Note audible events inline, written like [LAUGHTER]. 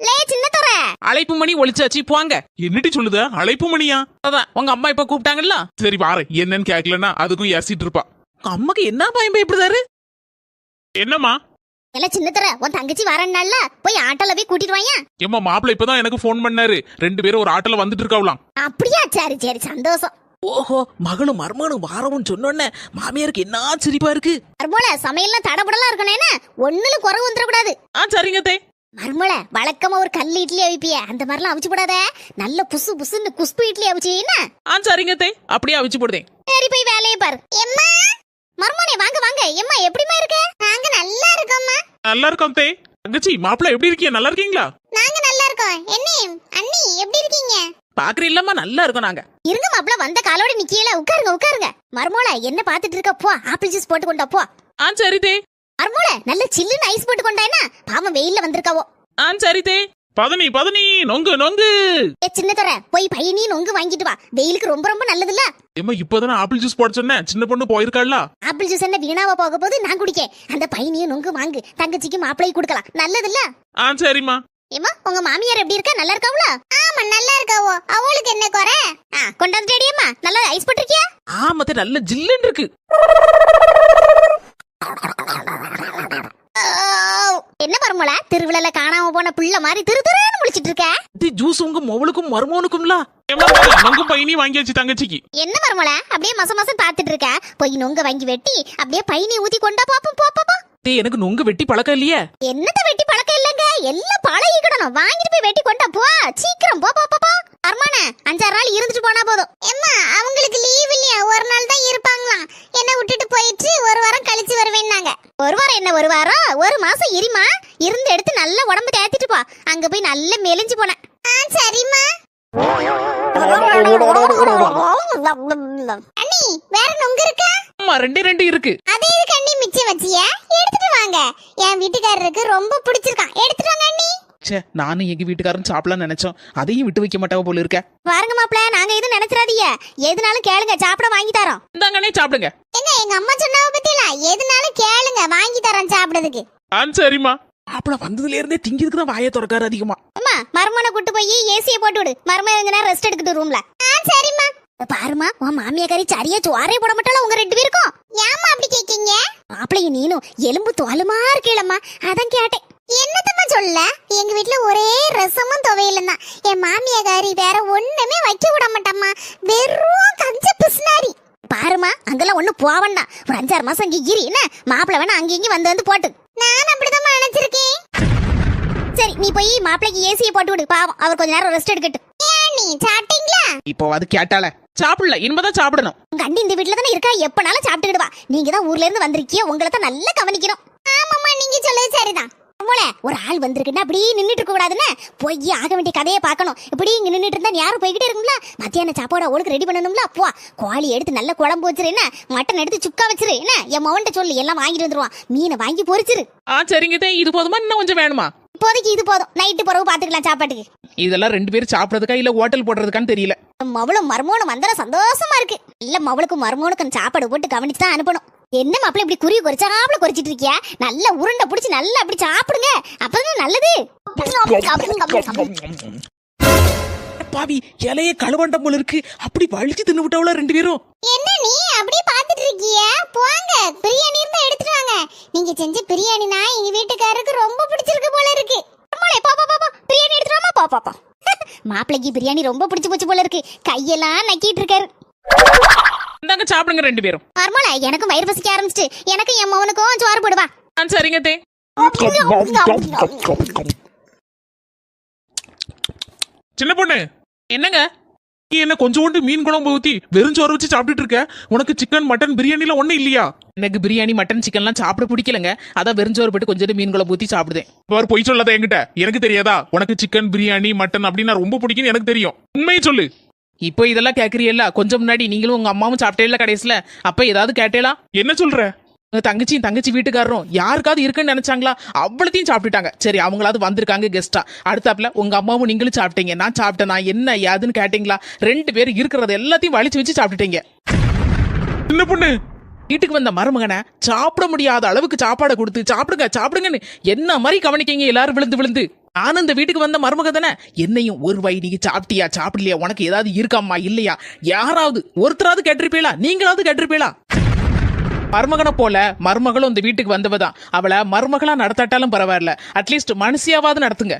லே சின்ன துறை. அழைப்பு மணி ஒழிச்சாச்சு போங்க. என்னடி சொல்லுத? அழைப்பு மணியா? அதான் உங்க அம்மா இப்ப கூப்பிட்டாங்கல்ல? சரி வாரு என்னன்னு கேட்கலன்னா அதுக்கும் ஏசிட்டு இருப்பா. உங்க அம்மாக்கு என்ன பயம் பயப்படுதாரு என்னம்மா? இல்ல சின்ன துறை உன் தங்கச்சி வரனால போய் ஆட்டோல போய் கூட்டிட்டு வாயா? ஏம்மா மாப்பிள்ள இப்பதான் எனக்கு ஃபோன் பண்ணாரு. ரெண்டு பேரும் ஒரு ஆட்டோல வந்துட்டு இருக்காவலாம். அப்படியா? சரி சரி சந்தோஷம். ஓஹோ மகளும் மருமகனும் வாரவும் சொன்னோன்னே மாமியாருக்கு என்ன சிரிப்பா இருக்கு? மர்மோல சமையல்லாம் தடபடலாம் இருக்கணும் என்ன? ஒண்ணுல குறவு வந்துடக்கூடாது ஆ சரிங்க தே. மர்மோல வழக்கமா ஒரு கல் இட்லி அவிப்பிய. அந்த மாதிரிலாம் அவிச்சு போடாத நல்ல புசு புசுன்னு குஸ்பு இட்லி அவிச்சு என்ன? ஆ சரிங்க தே. அப்படியே அவிச்சு போடுதேன் சரி போய் வேலையை பாரு. எம்மா? மர்மோனே வாங்க வாங்க. எம்மா எப்படிமா இருக்க? நாங்க நல்லா இருக்கோம்மா. நல்லா இருக்கோம் தே. தங்கச்சி மாப்பிள்ள எப்படி இருக்கீங்க? நல்லா இருக்கீங்களா? நாங்க நல்லா இருக்கோம். என்ன அண்ணி எப்படி இருக்கீங்க? பாக்குற இல்லம்மா நல்லா இருக்கோம் நாங்க. இருங்க மாப்ள வந்த காலோட நிக்கல உட்காருங்க உட்காருங்க. மர்மோல என்ன பாத்துட்டு இருக்க? போ ஆப்பிள் ஜூஸ் போட்டு கொண்டா போ. ஆ சரி தே. மர்மோல நல்ல சில்லுன்னு ஐஸ் போட்டு கொண்டா என்ன பாவம் வெயில்ல வந்திருக்காவோ. ஆ சரி தே. பதனி பதனி நொங்கு நொங்கு. ஏ சின்ன தர போய் பையனி நொங்கு வாங்கிட்டு வா. வெயிலுக்கு ரொம்ப ரொம்ப நல்லதுல்ல. ஏம்மா இப்பதானே ஆப்பிள் ஜூஸ் போட சொன்னேன். சின்ன பொண்ணு போயிருக்காள்ல ஆப்பிள் ஜூஸ் என்ன வீணாவா போக போது நான் குடிக்க. அந்த பையனியும் நொங்கு வாங்கு. தங்கச்சிக்கு மாப்பிளைக்கு கொடுக்கலாம். நல்லதுல்ல? ஆ சரிம்மா. ஏமா உங்க மாமியார் எப்படி இருக்கா? நல்லா இருக்காவளா? ஆமா நல்லா இருக்காவோ. அவளுக்கு என்ன குறை? ஆ கொண்டாந்துட்டியம்மா நல்லா ஐஸ் போட்டிருக்கியா? ஆமத்த நல்ல ஜில்லுன்னு இருக்கு. என்ன பரமல திருவிழால காணாம போன புள்ள மாதிரி திரு திருன்னு முழிச்சிட்டு இருக்க? இது ஜூஸ் உங்க மொவளுக்கும் மருமகனுக்கும்ல? ஏம்மா, நொங்கு பையனி வாங்கியாச்சு தங்கச்சிக்கு. என்ன பரமல அப்படியே மச மசம் பாத்துட்டு இருக்க. போய் நொங்க வாங்கி வெட்டி அப்படியே பையனி ஊத்தி கொண்டா பாப்போம் போ, போ போ. டே எனக்கு நொங்கு வெட்டி பழக்கம் இல்லையே. என்னத்த வெட்டி பழக்கம் இல்லங்க? எல்லாம் பழகிக்கணும் வாங்கிட்டு போய் வெட்டி கொண்டா போ. சீக்கிரம் போ போ போ போ. அர்மான அஞ்சாறு நாள் இருந்துட்டு போனா போதும். எம்மா அவங்களுக்கு லீவ் இல்லையா ஒரு நாள் தான் இருப்பாங்களாம் என்ன விட்டுட்டு போயிட்டு ஒரு வாரம் கழிச்சு வருவேன்னாங்க ஒரு வாரம் என்ன ஒரு வாரம்? ஒரு மாசம் இருமா? இருந்து எடுத்து நல்ல உடம்பு தேத்திட்டு போ. அங்க போய் நல்ல மெலிஞ்சு போனேன் சரிம்மா. அண்ணி வேற நொங்கு இருக்கா? ஆமா ரெண்டே ரெண்டு இருக்கு. அதே இது கண்ணி மிச்சம் வச்சிய? எடுத்துட்டு வாங்க. என் வீட்டுக்காரருக்கு ரொம்ப பிடிச்சிருக்கான். எடுத்துட்டு வாங்க அண்ணி ச்சே நானும் எங்க வீட்டுக்காரன் சாப்பிடலாம் நினைச்சோம். அதையும் விட்டு வைக்க மாட்டாவ போல இருக்க. பாருங்க மாப்ள நாங்க எதுவும் நினைச்சிடாதீங்க. எதுனாலும் கேளுங்க சாப்பிட வாங்கி தரோம். இந்தாங்கண்ணே சாப்பிடுங்க. எங்க எங்க அம்மா சொன்னாவ பத்தியில? எதுனாலும் கேளுங்க வாங்கி தரோம் சாப்பிடுறதுக்கு. ஆ சரிம்மா. மாப்பிள வந்ததுல இருந்தே திங்கிறதுக்கு தான் வாயை திறக்காரு அதிகமா. அம்மா மருமனை கூட்டு போய் ஏசியை போட்டு விடு. மரும கொஞ்ச நேரம் ரெஸ்ட் எடுக்கட்டும் ரூம்ல சரிம்மா. பாருமா உன் மாமியா கறி சரியா சோறே போட மாட்டாலும் உங்க ரெண்டு பேருக்கும்? ஏமா அப்படி கேக்கீங்க? மாப்பிள்ளைங்க நீனும் எலும்பு தோலுமா இருக்கீங்களம்மா அதான் கேட்டேன். என்னத்தம்மா சொல்ல? எங்க வீட்ல ஒரே ரசமும் துவையலும் தான். என் மாமியா கறி வேற ஒண்ணுமே வைக்க விட மாட்டம்மா வெறும் கஞ்ச பிஸ்னாரி பாருமா அங்கெல்லாம் ஒண்ணு போவண்டா ஒரு அஞ்சாறு மாசம் இங்க இரு என்ன? மாப்பிள்ளை வேணா அங்க இங்க வந்து வந்து போட்டு. நான் அப்படிதான் நினைச்சிருக்கேன். சரி நீ போய் மாப்பிளைக்கு ஏசியை போட்டு விடு. பாவம் அவர் கொஞ்ச நேரம் ரெஸ்ட் எடுக்கட்டும். நீ சாப்பிட்டீங்களா? இப்போ அது கேட்டால. சாப்பிடல இனிமேதான் சாப்பிடணும். உங்க அண்டி இந்த வீட்ல தானே இருக்கா? எப்பனாலும் சாப்பிட்டுக்கிடுவா. நீங்க தான் ஊர்ல இருந்து வந்திருக்கீங்க உங்களை தான் நல்லா கவனிக்கணும். ஆமாம்மா நீங்க சொல்றது சரிதான். போல ஒரு ஆள் வந்திருக்குன்னா அப்படியே நின்னுட்டு இருக்க கூடாதுன்னு போய் ஆக வேண்டிய கதையை பார்க்கணும். இப்படி இங்க நின்னுட்டு இருந்தா யாரும் போய்கிட்டே இருக்குங்களா மத்தியான சாப்பாடு அவளுக்கு ரெடி பண்ணணும்ல? போ. கோழி எடுத்து நல்ல குழம்பு வச்சிரு என்ன? மட்டன் எடுத்து சுக்கா வச்சிரு என்ன? என் மவன்ட்ட சொல்லு எல்லாம் வாங்கிட்டு வந்துருவான். மீனை வாங்கி பொரிச்சிரு ஆ சரிங்க தே இது போதுமா? இன்னும் கொஞ்சம் வேணுமா? இப்போதைக்கு இது போதும். நைட்டு பிறகு பாத்துக்கலாம் சாப்பாட்டுக்கு. இதெல்லாம் ரெண்டு பேரும் சாப்பிடறதுக்கா இல்ல ஹோட்டல் போடுறதுக்கான்னு தெரியல. மவளும் மருமோனும் வந்தா சந்தோஷமா இருக்கு. இல்ல மவளுக்கும் மருமோனுக்கும் சாப்பாடு போட்டு கவனிச்சு தான் அனுப்பணும். என்ன மாப்பிள்ள இப்படி குறி குறிச்சாப்புல குறிச்சிட்டு இருக்கியா? நல்ல உருண்டை பிடிச்சி நல்லா அப்படி சாப்பிடுங்க. அப்பதான் நல்லது. பாவி இலைய கழுவண்டம் போல இருக்கு. அப்படி வலிச்சு தின்னு விட்டவள ரெண்டு பேரும். என்ன நீ அப்படியே பாத்துட்டு இருக்கிய? போங்க பிரியாணி இருந்தா எடுத்துட்டு வாங்க. நீங்க செஞ்ச பிரியாணினா எங்க வீட்டுக்காரருக்கு ரொம்ப பிடிச்சிருக்கு போல இருக்கு. போ, போ, போ. பிரியாணி எடுத்துட்டு வாமா, போ போ [LAUGHS] மாப்பிள்ளைக்கு பிரியாணி ரொம்ப பிடிச்சு போச்சு போல இருக்கு. கையெல்லாம் நக்கிட்டு இருக்காரு. இந்தாங்க சாப்பிடுங்க ரெண்டு பேரும். மர்மல எனக்கும் வயிறு பசிக்க ஆரம்பிச்சிட்டு. எனக்கு என் மவனுக்கும் சோறு போடுவா. ஆ சரிங்க தே. சின்ன பொண்ணு என்னங்க? நீ என்ன கொஞ்சோண்டு மீன் குழம்பு ஊத்தி வெறும் சோறு வச்சு சாப்பிட்டுட்டு இருக்க? உனக்கு சிக்கன் மட்டன் பிரியாணில ஒண்ணும் இல்லையா? எனக்கு பிரியாணி மட்டன் சிக்கன்லாம் சாப்பிட பிடிக்கலங்க. அதான் வெறுஞ்சோறு போட்டு கொஞ்சம் மீன் குழம்பு ஊத்தி சாப்பிடுதேன். அவர் பொய் சொல்லாத என்கிட்ட. எனக்கு தெரியாதா? உனக்கு சிக்கன் பிரியாணி மட்டன் அப்படின்னா ரொம்ப பிடிக்கும்னு எனக்கு தெரியும். உண்மையை சொல்லு. இப்போ இதெல்லாம் கேக்குறீல்ல கொஞ்சம் முன்னாடி நீங்களும் உங்க அம்மாவும் சாப்பிட்டேல கடைசியில? அப்ப ஏதாவது கேட்டேலா? என்ன சொல்ற? உங்க தங்கச்சியும் தங்கச்சி வீட்டுக்காரரும் யாருக்காவது இருக்குன்னு நினைச்சாங்களா? அவ்வளத்தையும் சாப்பிட்டுட்டாங்க. சரி அவங்களாவது வந்திருக்காங்க கெஸ்டா அடுத்தாப்புல உங்க அம்மாவும் நீங்களும் சாப்பிட்டீங்க. நான் சாப்பிட்டேன்? நான் என்ன ஏதுன்னு கேட்டீங்களா? ரெண்டு பேரும் இருக்கிறது எல்லாத்தையும் வலிச்சு வச்சு சாப்பிட்டுட்டீங்க. சின்ன பொண்ணு. வீட்டுக்கு வந்த மருமகனை சாப்பிட முடியாத அளவுக்கு சாப்பாடை கொடுத்து சாப்பிடுங்க சாப்பிடுங்கன்னு என்ன மாதிரி கவனிக்கீங்க? எல்லாரும் விழுந்து விழுந்து. நானும் இந்த வீட்டுக்கு வந்த மருமக தானே? என்னையும் ஒரு வை நீங்க சாப்பிட்டியா சாப்பிடலையா? உனக்கு ஏதாவது இருக்காம்மா இல்லையா? யாராவது ஒருத்தராவது கேட்டிருப்பீங்களா நீங்களாவது கேட்டிருப்பீங்களா மருமகனை போல மருமகளும் இந்த வீட்டுக்கு வந்தவதான். அவளை மருமகளா நடத்தாட்டாலும் பரவாயில்ல. அட்லீஸ்ட் மனுஷியாவது நடத்துங்க.